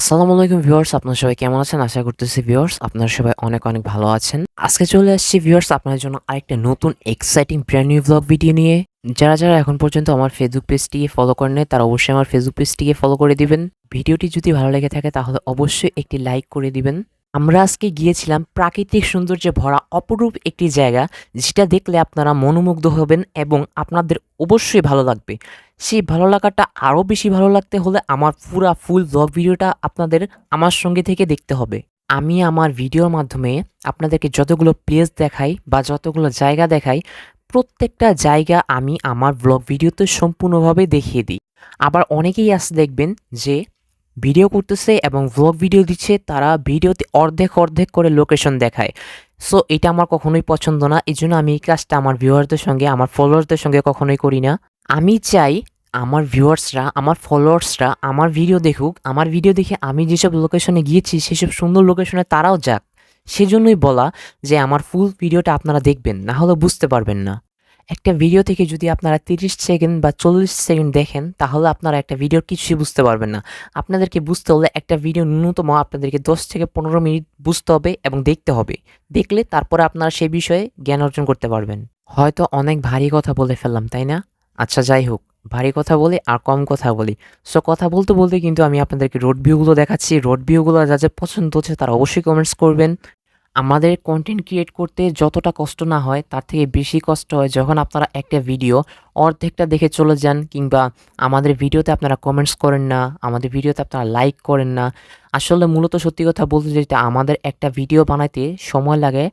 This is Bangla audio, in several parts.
আসসালামু আলাইকুম ভিউয়ার্স, আপনারা সবাই কেমন আছেন? আশা করতেছি ভিউয়ার্স, আপনারা সবাই অনেক অনেক ভালো আছেন। আজকে চলে আসছি ভিউয়ার্স আপনাদের জন্য আরেকটা নতুন exciting brand new blog video নিয়ে। যারা যারা এখন পর্যন্ত আমার ফেসবুক পেজটিকে ফলো করেন তারা অবশ্যই আমার ফেসবুক পেজটিকে ফলো করে দিবেন। ভিডিওটি যদি ভালো লেগে থাকে, তাহলে অবশ্যই একটি লাইক করে দিবেন। আমরা আজকে গিয়েছিলাম প্রাকৃতিক সৌন্দর্যে ভরা অপরূপ একটি জায়গা, যেটা দেখলে আপনারা মনোমুগ্ধ হবেন এবং আপনাদের অবশ্যই ভালো লাগবে। সেই ভালো লাগাটা আরও বেশি ভালো লাগতে হলে আমার পুরা ফুল ব্লগ ভিডিওটা আপনাদের আমার সঙ্গে থেকে দেখতে হবে। আমি আমার ভিডিওর মাধ্যমে আপনাদেরকে যতগুলো প্লেস দেখাই বা যতগুলো জায়গা দেখাই, প্রত্যেকটা জায়গা আমি আমার ব্লগ ভিডিওতে সম্পূর্ণভাবে দেখিয়ে দিই। আবার অনেকেই আছে দেখবেন যে ভিডিও করতেছে এবং ব্লগ ভিডিও দিচ্ছে, তারা ভিডিওতে অর্ধেক অর্ধেক করে লোকেশন দেখায়। সো এটা আমার কখনোই পছন্দ না এই জন্য আমি এই কাজটা আমার ভিউয়ারদের সঙ্গে, আমার ফলোয়ারদের সঙ্গে কখনোই করি না। আমি চাই আমার ভিউয়ার্সরা আমার ফলোয়ার্সরা আমার ভিডিও দেখুক। আমার ভিডিও দেখে আমি যেসব লোকেশনে গিয়েছি, সেসব সুন্দর লোকেশনে তারাও যাক। সেজন্যই বলা যে আমার ফুল ভিডিওটা আপনারা দেখবেন, না হলে বুঝতে পারবেন না। একটা ভিডিও থেকে যদি আপনারা তিরিশ সেকেন্ড বা চল্লিশ সেকেন্ড দেখেন, তাহলে আপনারা একটা ভিডিওর কিছুই বুঝতে পারবেন না। আপনাদেরকে বুঝতে হলে একটা ভিডিও ন্যূনতম আপনাদেরকে দশ থেকে পনেরো মিনিট বুঝতে হবে এবং দেখতে হবে। দেখলে তারপরে আপনারা সেই বিষয়ে জ্ঞান অর্জন করতে পারবেন। হয়তো অনেক ভারী কথা বলে ফেললাম, তাই না? আচ্ছা যাই হোক। ভারী কথা বলি আর কম কথা বলি। সো কথা বলতে বলতে কিন্তু আমি আপনাদেরকে রোড ভিউগুলো দেখাচ্ছি। রোড ভিউগুলো যা যা পছন্দ হচ্ছে তারা অবশ্যই কমেন্টস করবেন। আমাদের কন্টেন্ট ক্রিয়েট করতে যতটা কষ্ট না হয়, তার থেকে বেশি কষ্ট হয় যখন আপনারা একটা ভিডিও অর্ধেকটা দেখে চলে যান কিংবা আমাদের ভিডিওতে আপনারা কমেন্টস করেন না, আমাদের ভিডিওতে আপনারা লাইক করেন না। আসলে মূলত সত্যি কথা বলতে যেটা আমাদের একটা ভিডিও বানাইতে সময় লাগে,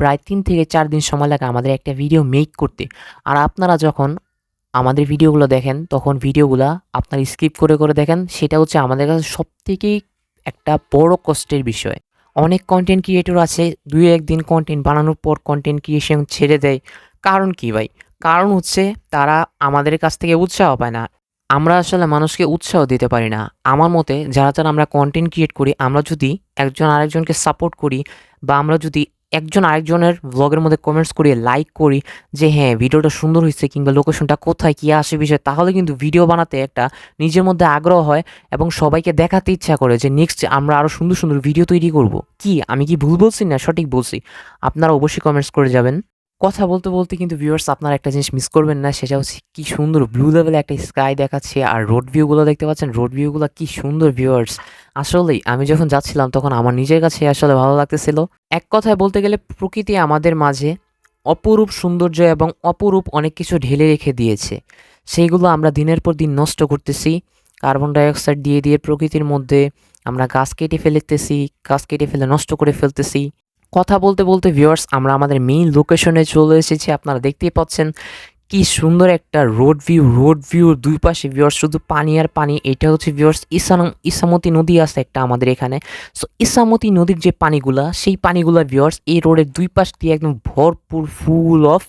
প্রায় তিন থেকে চার দিন সময় লাগে আমাদের একটা ভিডিও মেক করতে। আর আপনারা যখন আমাদের ভিডিওগুলো দেখেন, তখন ভিডিওগুলো আপনারা স্কিপ করে করে দেখেন, সেটা হচ্ছে আমাদের কাছে সবথেকেই একটা বড় কষ্টের বিষয়। অনেক কন্টেন্ট ক্রিয়েটর আছে, দুই একদিন কন্টেন্ট বানানোর পর কন্টেন্ট ক্রিয়েশন ছেড়ে দেয়। কারণ কি ভাই? কারণ হচ্ছে তারা আমাদের কাছ থেকে উৎসাহ পায় না। আমরা আসলে মানুষকে উৎসাহ দিতে পারি না। আমার মতে, যারা যারা আমরা কন্টেন্ট ক্রিয়েট করি, আমরা যদি একজন আরেকজনকে সাপোর্ট করি বা আমরা যদি একজন আরেকজনের ব্লগের মধ্যে কমেন্টস করি লাইক করি যে হ্যাঁ ভিডিওটা সুন্দর হয়েছে কিংবা লোকেশনটা কোথায়, কী আসে বিষয়, তাহলে কিন্তু ভিডিও বানাতে একটা নিজের মধ্যে আগ্রহ হয় এবং সবাইকে দেখাতে ইচ্ছা করে যে, নেক্সট আমরা আরও সুন্দর সুন্দর ভিডিও তৈরি করব। কি? আমি কি ভুল বলছি না সঠিক বলছি? আপনারা অবশ্যই কমেন্টস করে যাবেন। কথা বলতে বলতে কিন্তু ভিউয়ার্স আপনারা একটা জিনিস মিস করবেন না, সেটা হচ্ছে কি সুন্দর ব্লু লেভেলে একটা স্কাই দেখাচ্ছে আর রোড ভিউগুলো দেখতে পাচ্ছেন রোড ভিউগুলো কি সুন্দর ভিউয়ার্স আসলেই আমি যখন যাচ্ছিলাম তখন আমার নিজের কাছে আসলে ভালো লাগতেছিল। এক কথায় বলতে গেলে প্রকৃতি আমাদের মাঝে অপরূপ সৌন্দর্য এবং অপরূপ অনেক কিছু ঢেলে রেখে দিয়েছে। সেইগুলো আমরা দিনের পর দিন নষ্ট করতেছি। কার্বন ডাইঅক্সাইড দিয়ে দিয়ে প্রকৃতির মধ্যে আমরা গাছ কেটে ফেলতেছি, গাছ কেটে ফেলে নষ্ট করে ফেলতেছি। কথা বলতে বলতে ভিউয়ার্স আমরা আমাদের মেইন লোকেশনে চলে এসেছি। আপনারা দেখতেই পাচ্ছেন কি সুন্দর একটা রোড ভিউ রোড ভিউর দুই পাশে ভিউয়ার্স শুধু পানি আর পানি, এটা হচ্ছে ভিউয়ার্স ইসানম ইসামতি নদী আছে একটা আমাদের এখানে। সো ইসামতি নদীর যে পানিগুলা, সেই পানিগুলা ভিউয়ার্স এই রোডের দুই পাশ দিয়ে একদম ভরপুর ফুল অফ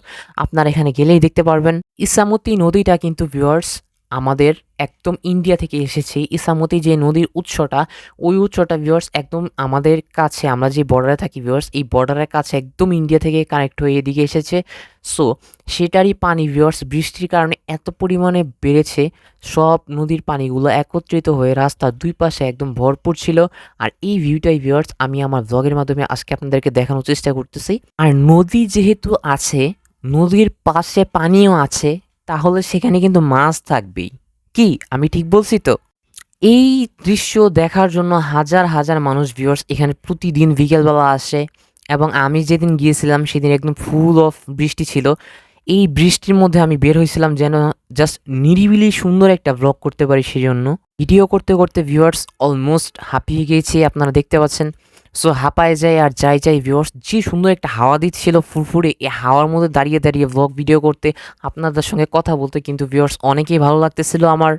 আপনারা এখানে গেলেই দেখতে পারবেন। ইসামতি নদীটা কিন্তু ভিউয়ার্স আমাদের একদম ইন্ডিয়া থেকে এসেছে। ইসামতি যে নদীর উৎসটা, ওই উৎসটা ভিউয়ার্স একদম আমাদের কাছে, আমরা যে বর্ডারে থাকি ভিউয়ার্স এই বর্ডারের কাছে একদম ইন্ডিয়া থেকে কানেক্ট হয়ে এদিকে এসেছে। সো সেটারই পানি ভিউয়ার্স বৃষ্টির কারণে এত পরিমাণে বেড়েছে, সব নদীর পানিগুলো একত্রিত হয়ে রাস্তার দুই পাশে একদম ভরপুর ছিল। আর এই ভিউটাই ভিউয়ার্স আমি আমার ব্লগের মাধ্যমে আজকে আপনাদেরকে দেখানোর চেষ্টা করতেছি। আর নদী যেহেতু আছে, নদীর পাশে পানিও আছে তাহলে সেখানে কিন্তু মাছ থাকবেই। কি? আমি ঠিক বলছি তো? এই দৃশ্য দেখার জন্য হাজার হাজার মানুষ ভিউয়ার্স এখানে প্রতিদিন বিকেলবেলা আসে এবং আমি যেদিন গিয়েছিলাম সেদিন একদম ফুল অফ বৃষ্টি ছিল। এই বৃষ্টির মধ্যে আমি বের হয়েছিলাম যেন জাস্ট নিরিবিলি সুন্দর একটা ব্লগ করতে পারি সেই জন্য ভিডিও করতে করতে ভিউয়ার্স অলমোস্ট হাঁপিয়ে গিয়েছি, আপনারা দেখতে পাচ্ছেন। সো হাঁপায় যায় আর যাই যাই ভিউয়ার্স যে সুন্দর একটা হাওয়া দিচ্ছিল ফুরফুরে এই হাওয়ার মধ্যে দাঁড়িয়ে দাঁড়িয়ে ব্লগ ভিডিও করতে। আপনাদের সঙ্গে কথা বলতে কিন্তু ভিউয়ার্স অনেকেই ভালো লাগতেছিল আমার।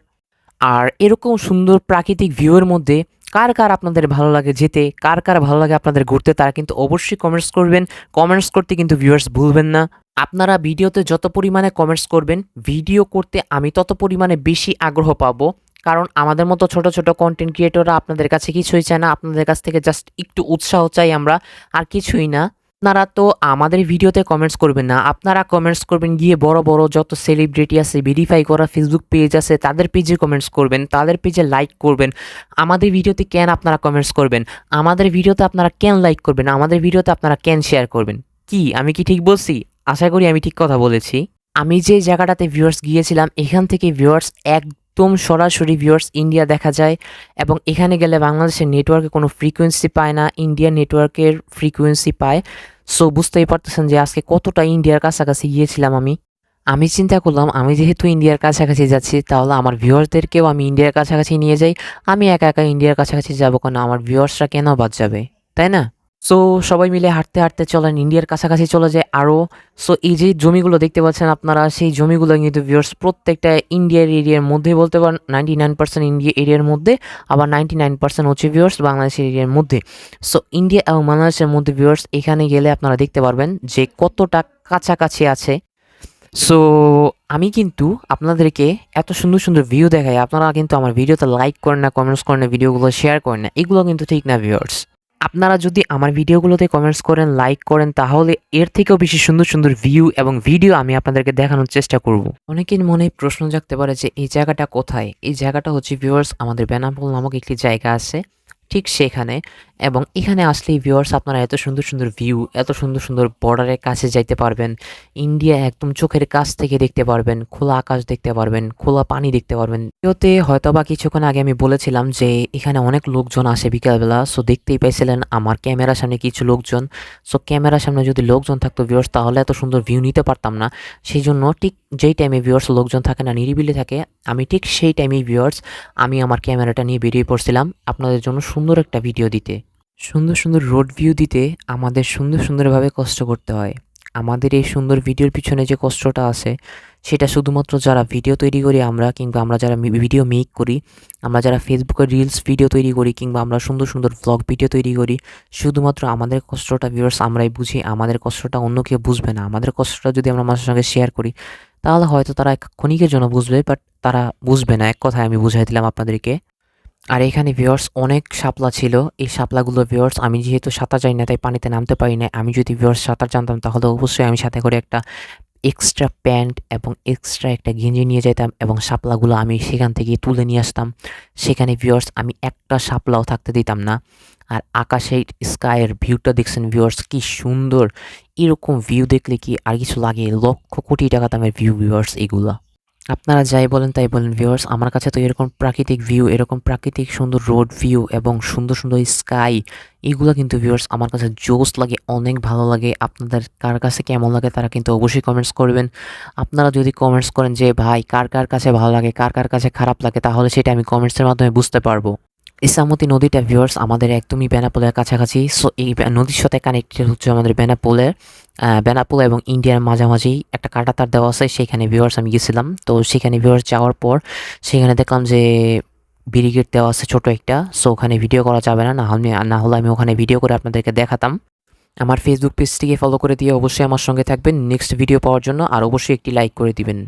আর এরকম সুন্দর প্রাকৃতিক ভিউয়ের মধ্যে কার কার আপনাদের ভালো লাগে যেতে, কার কার ভালো লাগে আপনাদের ঘুরতে, তারা কিন্তু অবশ্যই কমেন্টস করবেন। কমেন্টস করতে কিন্তু ভিউয়ার্স ভুলবেন না। আপনারা ভিডিওতে যত পরিমাণে কমেন্টস করবেন ভিডিও করতে আমি তত পরিমাণে বেশি আগ্রহ পাবো। কারণ আমাদের মতো ছোট ছোট কন্টেন্ট ক্রিয়েটররা আপনাদের কাছে কিছুই চায় না। আপনাদের কাছ থেকে জাস্ট একটু উৎসাহ চাই আমরা, আর কিছুই না। আপনারা তো আমাদের ভিডিওতে কমেন্টস করবেন না। আপনারা কমেন্টস করবেন, গিয়ে বড় বড় যত সেলিব্রিটি আছে ভেরিফাই করা ফেসবুক পেজ আছে, তাদের পেজে কমেন্টস করবেন, তাদের পেজে লাইক করবেন। আমাদের ভিডিওতে কেন আপনারা কমেন্টস করবেন? আমাদের ভিডিওতে আপনারা কেন লাইক করবেন? আমাদের ভিডিওতে আপনারা কেন শেয়ার করবেন? কি? আমি কি ঠিক বলছি? আশা করি আমি ঠিক কথা বলেছি। আমি যে জায়গাটাতে ভিউয়ার্স গিয়েছিলাম, এখান থেকে ভিউয়ার্স একদম সরাসরি ভিউয়ার্স ইন্ডিয়া দেখা যায় এবং এখানে গেলে বাংলাদেশের নেটওয়ার্কে কোনো ফ্রিকোয়েন্সি পায় না ইন্ডিয়ান নেটওয়ার্কের ফ্রিকোয়েন্সি পায়। সো বুঝতেই পারতেছেন যে আজকে কতটা ইন্ডিয়ার কাছাকাছি গিয়েছিলাম আমি। আমি চিন্তা করলাম, আমি যেহেতু ইন্ডিয়ার কাছাকাছি যাচ্ছি, তাহলে আমার ভিউয়ার্সদেরকেও আমি ইন্ডিয়ার কাছাকাছি নিয়ে যাই। আমি একা একা ইন্ডিয়ার কাছাকাছি যাব কেন? আমার ভিউয়ার্সরা কেন বাদ যাবে? তাই না? সো সবাই মিলে হাঁটতে হাঁটতে চলেন, ইন্ডিয়ার কাছাকাছি চলে যায় আরও। সো এই যে জমিগুলো দেখতে পাচ্ছেন আপনারা, সেই জমিগুলো কিন্তু ভিউর্স প্রত্যেকটা ইন্ডিয়ার এরিয়ার মধ্যে বলতে পারেন নাইনটি নাইন পার্সেন্ট ইন্ডিয়া এরিয়ার মধ্যে, আবার নাইনটি নাইন পার্সেন্ট হচ্ছে ভিউর্স বাংলাদেশের এরিয়ার মধ্যে। সো ইন্ডিয়া এবং বাংলাদেশের মধ্যে ভিউয়ার্স এখানে গেলে আপনারা দেখতে পারবেন যে কতটা কাছাকাছি আছে। সো আমি কিন্তু আপনাদেরকে এত সুন্দর সুন্দর ভিউ দেখাই, আপনারা কিন্তু আমার ভিডিওতে লাইক করেন না কমেন্টস করেন না, ভিডিওগুলো শেয়ার করেন না, এগুলো কিন্তু ঠিক না ভিউয়ার্স আপনারা যদি আমার ভিডিওগুলোতে কমেন্টস করেন লাইক করেন, তাহলে এর থেকেও বেশি সুন্দর সুন্দর ভিউ এবং ভিডিও আমি আপনাদেরকে দেখানোর চেষ্টা করব। অনেকের মনে প্রশ্ন জাগতে পারে যে, এই জায়গাটা কোথায়? এই জায়গাটা হচ্ছে ভিউয়ার্স আমাদের বেনাপোল নামক একটি জায়গা আছে, ঠিক সেখানে। এবং এখানে আসলেই ভিউয়ার্স আপনারা এত সুন্দর সুন্দর ভিউ এত সুন্দর সুন্দর বর্ডারের কাছে যাইতে পারবেন। ইন্ডিয়া একদম চোখের কাছ থেকে দেখতে পারবেন, খোলা আকাশ দেখতে পারবেন, খোলা পানি দেখতে পারবেন। ভিডিওতে হয়তো বা কিছুক্ষণ আগে আমি বলেছিলাম যে, এখানে অনেক লোকজন আসে বিকালবেলা সো দেখতেই পাইছিলেন আমার ক্যামেরার সামনে কিছু লোকজন। সো ক্যামেরার সামনে যদি লোকজন থাকতো ভিউয়ার্স তাহলে এত সুন্দর ভিউ নিতে পারতাম না। সেই জন্য ঠিক যেই টাইমে ভিউয়ার্স লোকজন থাকে না, নিরিবিলি থাকে, আমি ঠিক সেই টাইমেই ভিউয়ার্স আমি আমার ক্যামেরাটা নিয়ে বেরিয়ে পড়ছিলাম। আপনাদের জন্য সুন্দর একটা ভিডিও দিতে। সুন্দর সুন্দর রোড ভিউ দিতে আমাদের সুন্দর সুন্দরভাবে কষ্ট করতে হয়। আমাদের এই সুন্দর ভিডিওর পিছনে যে কষ্টটা আছে, সেটা শুধুমাত্র যারা ভিডিও তৈরি করি আমরা কিংবা আমরা যারা ভিডিও মেক করি, আমরা যারা ফেসবুকে রিলস ভিডিও তৈরি করি কিংবা আমরা সুন্দর সুন্দর ব্লগ ভিডিও তৈরি করি, শুধুমাত্র আমাদের কষ্টটা ভিউয়ার্স আমরাই বুঝি, আমাদের কষ্টটা অন্য কেউ বুঝবে না। আমাদের কষ্টটা যদি আমরা মানুষের সঙ্গে শেয়ার করি, তাহলে হয়তো তারা এক ক্ষণিকের জন্য বুঝবে বাট তারা বুঝবে না। এক কথায় আমি বুঝাই দিলাম আপনাদেরকে। আর এখানে ভিউয়ার্স অনেক শাপলা ছিল। এই শাপলাগুলো ভিউয়ার্স আমি যেহেতু সাঁতার যাই না, তাই পানিতে নামতে পারি না আমি যদি ভিউয়ার্স সাঁতার জানতাম, তাহলে অবশ্যই আমি সাথে করে একটা এক্সট্রা প্যান্ট এবং এক্সট্রা একটা গেঞ্জি নিয়ে যেতাম এবং শাপলাগুলো আমি সেখান থেকে তুলে নিয়ে আসতাম। সেখানে ভিউয়ার্স আমি একটা শাপলাও থাকতে দিতাম না। আর আকাশের স্কাইয়ের ভিউটা দেখছেন ভিউয়ার্স কি সুন্দর। এরকম ভিউ দেখলে কি আর কিছু লাগে? লক্ষ কোটি টাকা দামের ভিউ ভিউয়ার্স এগুলো। আপনারা যাই বলেন, তাই বলেন ভিউয়ার্স আমার কাছে তো এরকম প্রাকৃতিক ভিউ এরকম প্রাকৃতিক সুন্দর রোড ভিউ এবং সুন্দর সুন্দর স্কাই এগুলো কিন্তু ভিউয়ার্স আমার কাছে জোস লাগে, অনেক ভালো লাগে। আপনাদের কার কাছে কেমন লাগে তারা কিন্তু অবশ্যই কমেন্টস করবেন। আপনারা যদি কমেন্টস করেন যে, ভাই, কার কার কাছে ভালো লাগে, কার কার কাছে খারাপ লাগে? তাহলে সেটা আমি কমেন্টসের মাধ্যমে বুঝতে পারব। ইসামতি নদীটা ভিউয়ার্স আমাদের একদমই বেনাপোলের কাছাকাছি। সো এই নদীর সাথে কানেক্টেড হচ্ছে আমাদের বেনাপোলের বেনাপোল এবং ইন্ডিয়ার মাঝামাঝি একটা কাটা তার দেওয়া আছে, সেখানে ভিউয়ার্স আমি গেছিলাম। তো সেখানে ভিউয়ার্স যাওয়ার পর সেখানে দেখলাম যে ব্যারিকেড দেওয়া আছে ছোট একটা সো ওখানে ভিডিও করা যাবে না না হলে না হলে আমি ওখানে ভিডিও করে আপনাদেরকে দেখাতাম। আমার ফেসবুক পেজটিকে ফলো করে দিয়ে অবশ্যই আমার সঙ্গে থাকবেন। নেক্সট ভিডিও পাওয়ার জন্য আর অবশ্যই একটি লাইক করে দিবেন।